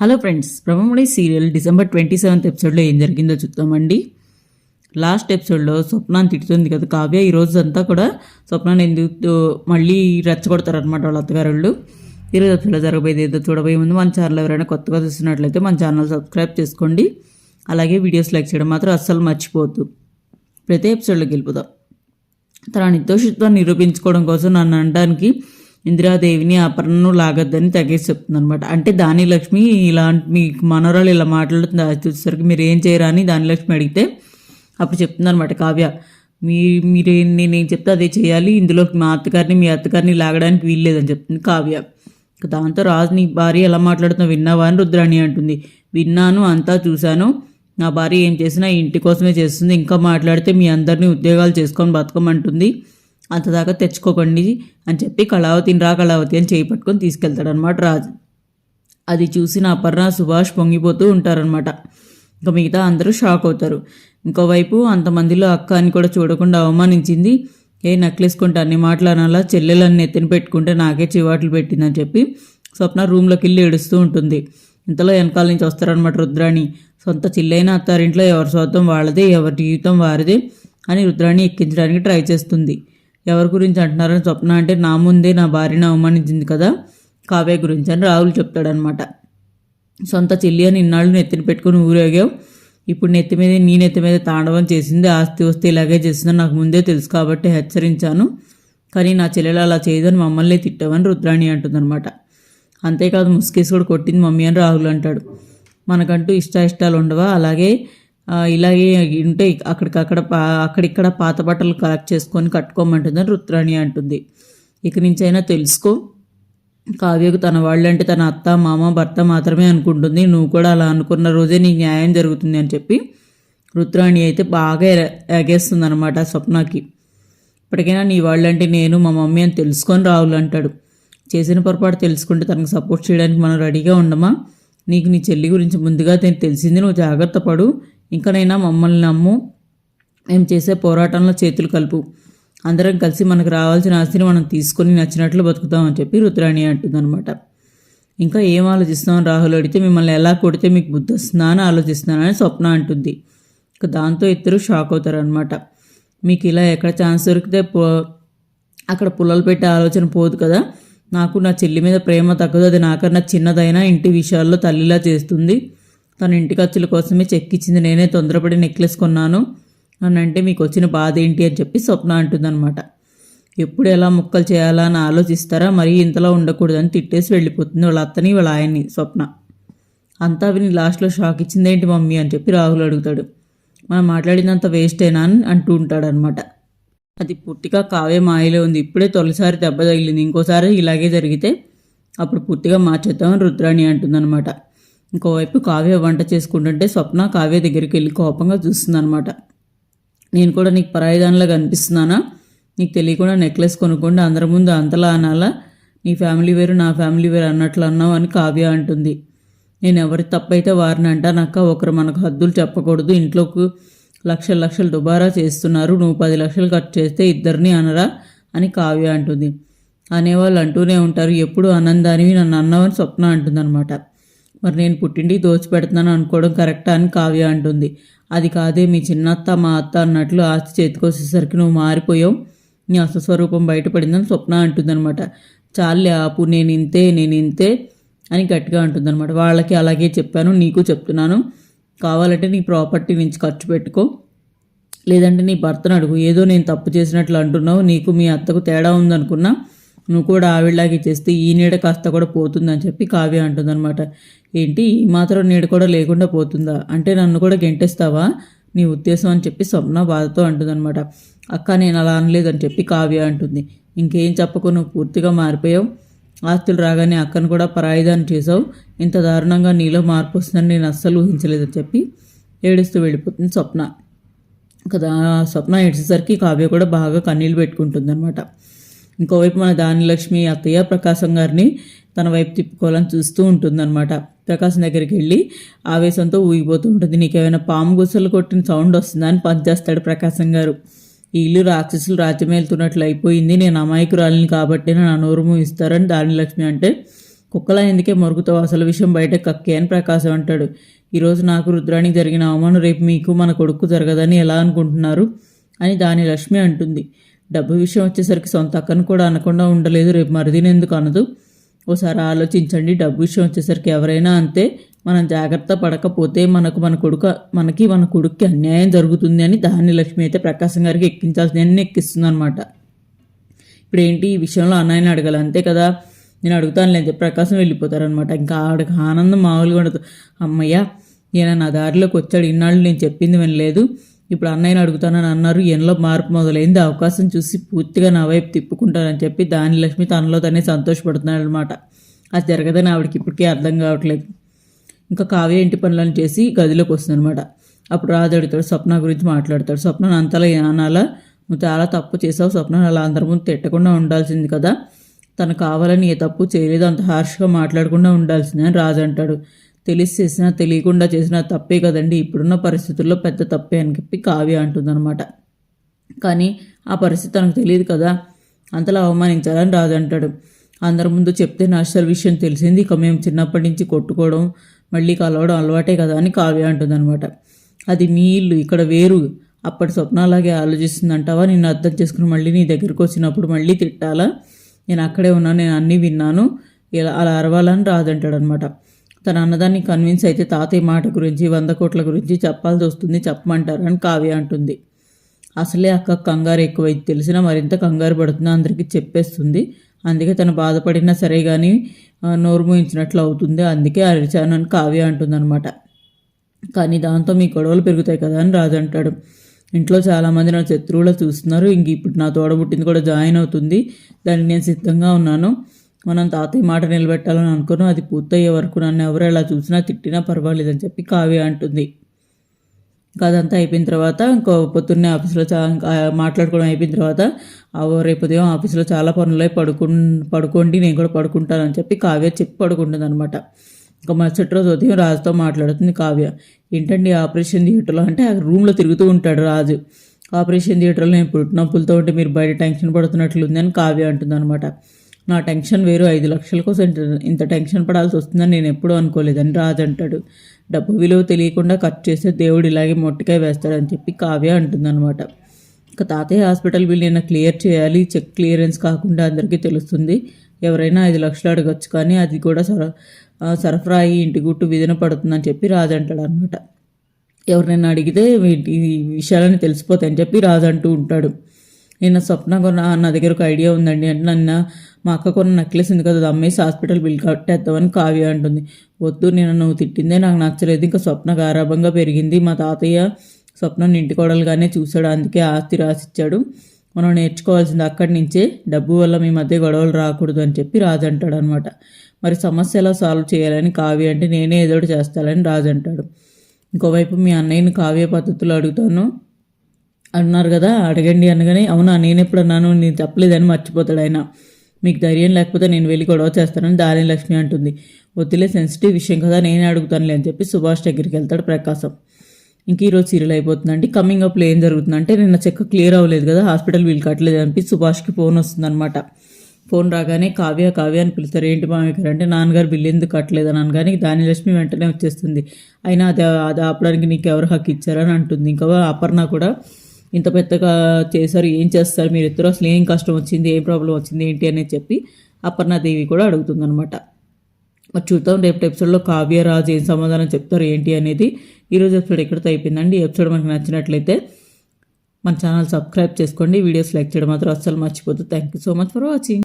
Hello friends Brahmamudi serial December twenty seventh ఎపిసోడ్లో ఏం జరిగిందో చూద్దామండి. లాస్ట్ ఎపిసోడ్లో స్వప్నాన్ని తిడుతుంది కదా కావ్య. ఈ రోజు అంతా కూడా స్వప్నాన్ని ఎందుకు మళ్ళీ రెచ్చగొడతారనమాట వాళ్ళ అత్తగారు ఈరోజు ఎపిసోడ్లో జరగబోయేది ఏదో చూడబోయే ముందు మన ఛానల్ ఎవరైనా కొత్తగా చూసినట్లయితే మన ఛానల్ సబ్స్క్రైబ్ చేసుకోండి. అలాగే వీడియోస్ లైక్ చేయడం మాత్రం అస్సలు మర్చిపోవద్దు. ప్రతి ఎపిసోడ్లోకి వెళ్ళిపోదాం. తన నిర్దోషిత్వాన్ని నిరూపించుకోవడం కోసం నన్ను అనడానికి ఇందిరాదేవిని అపర్ణను లాగద్దని తగేసి చెప్తుంది అనమాట అంటే దాని లక్ష్మి ఇలాంటి మీ మనోరాలు ఇలా మాట్లాడుతుంది అది చూసేసరికి మీరు ఏం చేయరా అని దాని లక్ష్మి అడిగితే అప్పుడు చెప్తుంది అనమాట కావ్య. మీ మీరు నేనేం చెప్తే అదే చేయాలి. ఇందులో మా అత్తగారిని మీ అత్తగారిని లాగడానికి వీల్లేదని చెప్తుంది కావ్య. దాంతో రాజు నీ భార్య ఎలా మాట్లాడుతున్నా విన్నావా అని రుద్రాణి అంటుంది. విన్నాను అంతా చూశాను. నా భార్య ఏం చేసినా ఇంటి కోసమే చేస్తుంది. ఇంకా మాట్లాడితే మీ అందరినీ ఉద్యోగాలు చేసుకొని బతకమంటుంది. అంతదాకా తెచ్చుకోకండి అని చెప్పి కళావతిని రా కళావతి అని చేయి పట్టుకొని తీసుకెళ్తాడనమాట రాజు. అది చూసిన అపర్ణ సుభాష్ పొంగిపోతూ ఉంటారనమాట ఇంకా మిగతా అందరూ షాక్ అవుతారు. ఇంకోవైపు అంతమందిలో అక్క అని కూడా చూడకుండా అవమానించింది. ఏ నక్లేసుకుంటే అన్ని మాట్లాడాలా చెల్లెలన్నీ ఎత్తిన పెట్టుకుంటే నాకే చివాట్లు పెట్టిందని చెప్పి స్వప్న రూమ్లోకి వెళ్ళి ఏడుస్తూ ఉంటుంది. ఇంతలో వెనకాల నుంచి వస్తారనమాట రుద్రాణి. సొంత చిల్లైన అత్తారింట్లో ఎవరి స్వార్థం వాళ్ళదే ఎవరి జీవితం వారిదే అని రుద్రాణి ఎక్కించడానికి ట్రై చేస్తుంది. ఎవరి గురించి అంటున్నారని స్వప్న అంటే నా ముందే నా భార్యను అవమానించింది కదా కావ్య గురించి అని రాహుల్ చెప్తాడనమాట సొంత చెల్లి అని ఇన్నాళ్ళు నెత్తిని పెట్టుకుని ఊరేగావు. ఇప్పుడు నెత్తి మీద నీ నెత్తి మీద తాండవం చేసింది ఆస్తి వస్తే ఇలాగే చేసిందని నాకు ముందే తెలుసు కాబట్టి హెచ్చరించాను. కానీ నా చెల్లెలు అలా చేయదని మమ్మల్ని తిట్టావని రుద్రాణి అంటుందన్నమాట. అంతేకాదు ముసుకేసి కూడా కొట్టింది మమ్మీ అని రాహుల్ అంటాడు. మనకంటూ ఇష్ట ఇష్టాలు ఉండవా? అలాగే ఇలాగే ఉంటే అక్కడికక్కడ పా అక్కడిక్కడ పాత బట్టలు కలెక్ట్ చేసుకొని కట్టుకోమంటుందని రుద్రాణి అంటుంది. ఇక నుంచైనా తెలుసుకో. కావ్యకు తన వాళ్ళంటే తన అత్త మామ భర్త మాత్రమే అనుకుంటుంది. నువ్వు కూడా అలా అనుకున్న రోజే నీకు న్యాయం జరుగుతుంది అని చెప్పి రుద్రాణి అయితే బాగా ఎగేస్తుంది అనమాట స్వప్నకి. ఇప్పటికైనా నీ వాళ్ళంటే నేను మా మమ్మీ అని తెలుసుకొని రావులు అంటాడు. చేసిన పొరపాటు తెలుసుకుంటే తనకు సపోర్ట్ చేయడానికి మనం రెడీగా ఉండమా? నీకు నీ చెల్లి గురించి ముందుగా తెలిసింది నువ్వు జాగ్రత్త పడు. ఇంకనైనా మమ్మల్ని నమ్ము. మేము చేసే పోరాటంలో చేతులు కలుపు. అందరం కలిసి మనకు రావాల్సిన ఆస్తిని మనం తీసుకొని నచ్చినట్లు బతుకుతామని చెప్పి రుద్రాణి అంటుందన్నమాట. ఇంకా ఏం ఆలోచిస్తాం రాహుల్ అడిగితే మిమ్మల్ని ఎలా కొడితే మీకు బుద్ధి వస్తుందా అని ఆలోచిస్తున్నానని స్వప్న అంటుంది. ఇక దాంతో ఇద్దరు షాక్ అవుతారనమాట మీకు ఇలా ఎక్కడ ఛాన్స్ దొరికితే పో అక్కడ పుల్లలు పెట్టే ఆలోచన పోదు కదా. నాకు నా చెల్లి మీద ప్రేమ తగ్గదు. అది నాకన్నా చిన్నదైనా ఇంటి విషయాల్లో తల్లిలా చేస్తుంది. తన ఇంటి ఖర్చుల కోసమే చెక్ ఇచ్చింది. నేనే తొందరపడి నెక్లెస్ కొన్నాను. అని అంటే మీకు వచ్చిన బాధ ఏంటి అని చెప్పి స్వప్న అంటుందన్నమాట. ఎప్పుడు ఎలా ముక్కలు చేయాలా అని ఆలోచిస్తారా? మరీ ఇంతలా ఉండకూడదని తిట్టేసి వెళ్ళిపోతుంది వాళ్ళ అత్తని వాళ్ళ ఆయన్ని స్వప్న. అంతా విని లాస్ట్లో షాక్ ఇచ్చిందేంటి మమ్మీ అని చెప్పి రాహుల్ అడుగుతాడు. మనం మాట్లాడినంత వేస్టేనా అని అంటూ ఉంటాడనమాట అది పూర్తిగా కావే మాయలో ఉంది. ఇప్పుడే తొలిసారి దెబ్బ తగిలింది. ఇంకోసారి ఇలాగే జరిగితే అప్పుడు పూర్తిగా మార్చేద్దామని రుద్రాణి అంటుందన్నమాట. ఇంకోవైపు కావ్య వంట చేసుకుంటుంటే స్వప్న కావ్య దగ్గరికి వెళ్ళి కోపంగా చూస్తుందనమాట నేను కూడా నీకు పరాయిదానిలాగా కనిపిస్తున్నానా? నీకు తెలియకుండా నెక్లెస్ కొనుక్కోండి అందరి ముందు అంతలా అనాలా? నీ ఫ్యామిలీ వేరు నా ఫ్యామిలీ వేరు అన్నట్లు అన్నావు అని కావ్య అంటుంది. నేను ఎవరి తప్పైతే వారిని అంటానక్క ఒకరు మనకు హద్దులు చెప్పకూడదు. ఇంట్లోకి లక్షల లక్షలు దుబారా చేస్తున్నారు. నువ్వు పది లక్షలు ఖర్చు చేస్తే ఇద్దరిని అనరా అని కావ్య అంటుంది. అనేవాళ్ళు అంటూనే ఉంటారు. ఎప్పుడు ఆనందానివి నన్ను అన్నావని స్వప్న అంటుందన్నమాట. మరి నేను పుట్టింటికి దోచిపెడుతున్నాను అనుకోవడం కరెక్టా అని కావ్య అంటుంది. అది కాదే మీ చిన్నత్త మా అత్త అన్నట్లు ఆస్తి చేతికొచ్చేసరికి నువ్వు మారిపోయావు. నీ అసస్వరూపం స్వరూపం బయటపడిందని స్వప్న అంటుందన్నమాట. చాలే ఆపు నేను ఇంతే నేను ఇంతే అని గట్టిగా అంటుందన్నమాట. వాళ్ళకి అలాగే చెప్పాను నీకు చెప్తున్నాను. కావాలంటే నీ ప్రాపర్టీ నుంచి ఖర్చు పెట్టుకో. లేదంటే నీ భర్తను అడుగు. ఏదో నేను తప్పు చేసినట్లు అంటున్నావు నీకు మీ అత్తకు తేడా ఉందనుకున్నా నువ్వు కూడా ఆవిడలాగే చేస్తే ఈ నీడ కాస్త కూడా పోతుందని చెప్పి కావ్య అంటుందన్నమాట. ఏంటి? ఈ మాత్రం నీడ కూడా లేకుండా పోతుందా? అంటే నన్ను కూడా గెంటేస్తావా? నీ ఉద్దేశం అని చెప్పి స్వప్న బాధతో అంటుందన్నమాట. అక్క నేను అలా అనలేదని చెప్పి కావ్య అంటుంది. ఇంకేం చెప్పకు నువ్వు పూర్తిగా మారిపోయావు. ఆస్తులు రాగానే అక్కను కూడా పరాయిదాన్ని చేసావు ఇంత దారుణంగా నీలో మార్పు వస్తుందని నేను అస్సలు ఊహించలేదని చెప్పి ఏడుస్తూ వెళ్ళిపోతుంది స్వప్న. కదా స్వప్న ఏడ్చేసరికి కావ్య కూడా బాగా కన్నీళ్ళు పెట్టుకుంటుందన్నమాట. ఇంకోవైపు మన దానిలక్ష్మి అత్తయ్య ప్రకాశం గారిని తన వైపు తిప్పుకోవాలని చూస్తూ ఉంటుందన్నమాట. ప్రకాశం దగ్గరికి వెళ్ళి ఆవేశంతో ఊగిపోతూ ఉంటుంది. నీకేమైనా పాము గుసలు కొట్టిన సౌండ్ వస్తుందా అని పనిచేస్తాడు ప్రకాశం గారు. ఈ ఇల్లు రాక్షసులు రాజ్యమేలుతున్నట్లు అయిపోయింది. నేను అమాయకురాలిని కాబట్టి నా నోరు మూయిస్తారని దానిలక్ష్మి అంటే కుక్కలా ఎందుకే మరుగుతావు? అసలు విషయం బయట కక్కే అని ప్రకాశం అంటాడు. ఈరోజు నాకు రుద్రానికి జరిగిన అవమానం రేపు మీకు మన కొడుకు జరగదని ఎలా అనుకుంటున్నారు? అని దాని లక్ష్మి అంటుంది. డబ్బు విషయం వచ్చేసరికి సొంత అక్కను కూడా అనకుండా ఉండలేదు. రేపు మరిదిని ఎందుకు అనదు? ఓసారి ఆలోచించండి. డబ్బు విషయం వచ్చేసరికి ఎవరైనా అంతే. మనం జాగ్రత్త పడకపోతే మనకు మన కొడుకు మనకి మన కొడుక్కి అన్యాయం జరుగుతుంది అని దాని లక్ష్మి అయితే ప్రకాశం గారికి ఎక్కించాల్సిన ఎక్కిస్తుంది అనమాట ఇప్పుడు ఏంటి ఈ విషయంలో అన్నయ్యని అడగాలి. అంతే కదా? నేను అడుగుతాను లేదు ప్రకాశం వెళ్ళిపోతారనమాట ఇంకా ఆడికి ఆనందం మామూలుగా ఉండదు. అమ్మయ్య ఈయన నా దారిలోకి వచ్చాడు. ఇన్నాళ్ళు నేను చెప్పింది వినలేదు. ఇప్పుడు అన్నయ్యని అడుగుతానని అన్నారు. ఎన్లో మార్పు మొదలైంది. అవకాశం చూసి పూర్తిగా నా వైపు తిప్పుకుంటానని చెప్పి దాని లక్ష్మి తనలో తనే సంతోషపడుతున్నాడు అనమాట అది జరగదని ఆవిడకి ఇప్పటికే అర్థం కావట్లేదు. ఇంకా కావ్య ఇంటి పనులను చేసి గదిలోకి వస్తుందనమాట అప్పుడు రాజు అడుగుతాడు స్వప్న గురించి మాట్లాడతాడు. స్వప్న అంతలా అనాలా నువ్వు చాలా తప్పు చేసావు స్వప్న. అలా అందరి ముందు తిట్టకుండా ఉండాల్సింది కదా. తను కావాలని ఏ తప్పు చేయలేదు. అంత హార్ష్గా మాట్లాడకుండా ఉండాల్సింది అని రాజు అంటాడు. తెలిసి చేసినా తెలియకుండా చేసినా తప్పే కదండి. ఇప్పుడున్న పరిస్థితుల్లో పెద్ద తప్పే అని చెప్పి కావ్య అంటుందన్నమాట. కానీ ఆ పరిస్థితి తనకు తెలియదు కదా. అంతలా అవమానించాలని రాదంటాడు అంటాడు. అందరి ముందు చెప్తే నా అసలు విషయం తెలిసింది. ఇక మేము చిన్నప్పటి నుంచి కొట్టుకోవడం మళ్ళీ కలవడం అలవాటే కదా అని కావ్య అంటుందన్నమాట. అది మీ ఇల్లు ఇక్కడ వేరు. అప్పటి స్వప్నాలాగే ఆలోచిస్తుందంటావా? నేను అర్థం చేసుకుని మళ్ళీ నీ దగ్గరికి వచ్చినప్పుడు మళ్ళీ తిట్టాలా? నేను అక్కడే ఉన్నాను నేను అన్నీ విన్నాను. ఇలా అలా అరవాలని రాదంటాడు అనమాట తన అన్నదాన్ని కన్విన్స్ అయితే తాతయ్య మాట గురించి వంద కోట్ల గురించి చెప్పాల్సి వస్తుంది చెప్పమంటారు అని కావ్య అంటుంది. అసలే అక్క కంగారు ఎక్కువైతే తెలిసినా మరింత కంగారు పడుతుంది అందరికీ చెప్పేస్తుంది. అందుకే తను బాధపడినా సరే కానీ నోరు మూయించినట్లు అవుతుంది. అందుకే అరిచాను అని కావ్య అంటుందన్నమాట. కానీ దాంతో మీ గొడవలు పెరుగుతాయి కదా అని రాజు అంటాడు. ఇంట్లో చాలామంది నా శత్రువులు చూస్తున్నారు. ఇంక ఇప్పుడు నా తోడబుట్టింది కూడా జాయిన్ అవుతుంది. దానికి నేను సిద్ధంగా ఉన్నాను. మనం తాతయ్య మాట నిలబెట్టాలని అనుకున్నాం. అది పూర్తయ్యే వరకు నన్ను ఎవరు ఎలా చూసినా తిట్టినా పర్వాలేదని చెప్పి కావ్య అంటుంది. ఇంకా అదంతా అయిపోయిన తర్వాత ఇంకో పొద్దున్నే ఆఫీస్లో చా మాట్లాడుకోవడం అయిపోయిన తర్వాత రేపు ఉదయం ఆఫీస్లో చాలా పనులై పడుకు పడుకోండి నేను కూడా పడుకుంటానని చెప్పి కావ్య చెప్పి పడుకుంటుంది అనమాట ఇంకా మరుసటి రోజు ఉదయం రాజుతో మాట్లాడుతుంది కావ్య. ఏంటండి ఆపరేషన్ థియేటర్లో? అంటే ఆ రూమ్లో తిరుగుతూ ఉంటాడు రాజు. ఆపరేషన్ థియేటర్లో నేను పుట్టినప్పులతో ఉంటే మీరు బయట టెన్షన్ పడుతున్నట్లుంది అని కావ్య అంటుంది అనమాట నా టెన్షన్ వేరు. ఐదు లక్షల కోసం ఇంత టెన్షన్ పడాల్సి వస్తుందని నేను ఎప్పుడూ అనుకోలేదని రాజు అంటాడు. డబ్బు విలువ తెలియకుండా ఖర్చు చేస్తే దేవుడు ఇలాగే మొట్టికాయ వేస్తాడని చెప్పి కావ్య అంటుందన్నమాట. ఇంకా తాతయ్య హాస్పిటల్ బిల్ నిన్న క్లియర్ చేయాలి. చెక్ క్లియరెన్స్ కాకుండా అందరికీ తెలుస్తుంది. ఎవరైనా ఐదు లక్షలు అడగచ్చు కానీ అది కూడా సర సరఫరా అయ్యి ఇంటి గుట్టు విధిన పడుతుందని చెప్పి రాజు అంటాడు అనమాట ఎవరినైనా అడిగితే ఈ విషయాలని తెలిసిపోతాయని చెప్పి రాజు అంటూ ఉంటాడు. నిన్న స్వప్న కొన్న నా దగ్గర ఒక ఐడియా ఉందండి అంటే నన్న మా అక్క కొన్న నెక్లెస్ ఉంది కదా అమ్మేసి హాస్పిటల్ బిల్ కట్టేద్దామని కావ్య అంటుంది. వద్దు నేను నువ్వు తిట్టిందే నాకు నచ్చలేదు. ఇంకా స్వప్న గారాభంగా పెరిగింది. మా తాతయ్య స్వప్నం ఇంటికోడలుగానే చూశాడు. అందుకే ఆస్తి రాసిచ్చాడు. మనం నేర్చుకోవాల్సింది అక్కడి నుంచే. డబ్బు వల్ల మీ మధ్య గొడవలు రాకూడదు అని చెప్పి రాజు అంటాడు అనమాట మరి సమస్య ఎలా సాల్వ్ చేయాలని కావ్య అంటే నేనే ఏదోటి చేస్తానని రాజు అంటాడు. ఇంకోవైపు మీ అన్నయ్యని కావ్య పద్ధతులు అడుగుతాను. అన్నారు కదా అడగండి అనగానే అవునా నేను ఎప్పుడు అన్నాను నేను చెప్పలేదని మర్చిపోతాడు ఆయన. మీకు ధైర్యం లేకపోతే నేను వెళ్ళి గొడవ చేస్తానని దారిని లక్ష్మి అంటుంది. వద్దులే సెన్సిటివ్ విషయం కదా నేనే అడుగుతానులే అని చెప్పి సుభాష్ దగ్గరికి వెళ్తాడు ప్రకాశం. ఇంక ఈరోజు సీరియల్ అయిపోతుందండి. కమింగ్ అప్లో ఏం జరుగుతుందంటే నిన్న చెక్క క్లియర్ అవ్వలేదు కదా హాస్పిటల్ వీలు కట్టలేదు అని సుభాష్కి ఫోన్ వస్తుందన్నమాట. ఫోన్ రాగానే కావ్య కావ్య అని పిలుస్తారు. ఏంటి మామయ్య గారు? అంటే నాన్నగారు బిల్లు ఎందుకు కట్టలేదని అనగానే దాని లక్ష్మి వెంటనే వచ్చేస్తుంది. అయినా అది అది ఆపడానికి నీకు ఎవరు హక్కు ఇచ్చారని అంటుంది. ఇంకా అపర్ణ కూడా ఇంత పెద్దగా చేశారు ఏం చేస్తారు మీరు ఇద్దరు అసలు ఏం కష్టం వచ్చింది ఏం ప్రాబ్లం వచ్చింది ఏంటి అనేది చెప్పి అపర్ణాదేవి కూడా అడుగుతుందనమాట మరి చూద్దాం రేపు ఎపిసోడ్లో కావ్యరాజు ఏం సమాధానం చెప్తారు ఏంటి అనేది ఈరోజు ఎపిసోడ్ ఎక్కడితో అయిపోయిందండి? ఈ ఎపిసోడ్ మనకు నచ్చినట్లయితే మన ఛానల్ సబ్స్క్రైబ్ చేసుకోండి వీడియోస్ లైక్ చేయడం మాత్రం అస్సలు మర్చిపోద్దు. Thank you so much for watching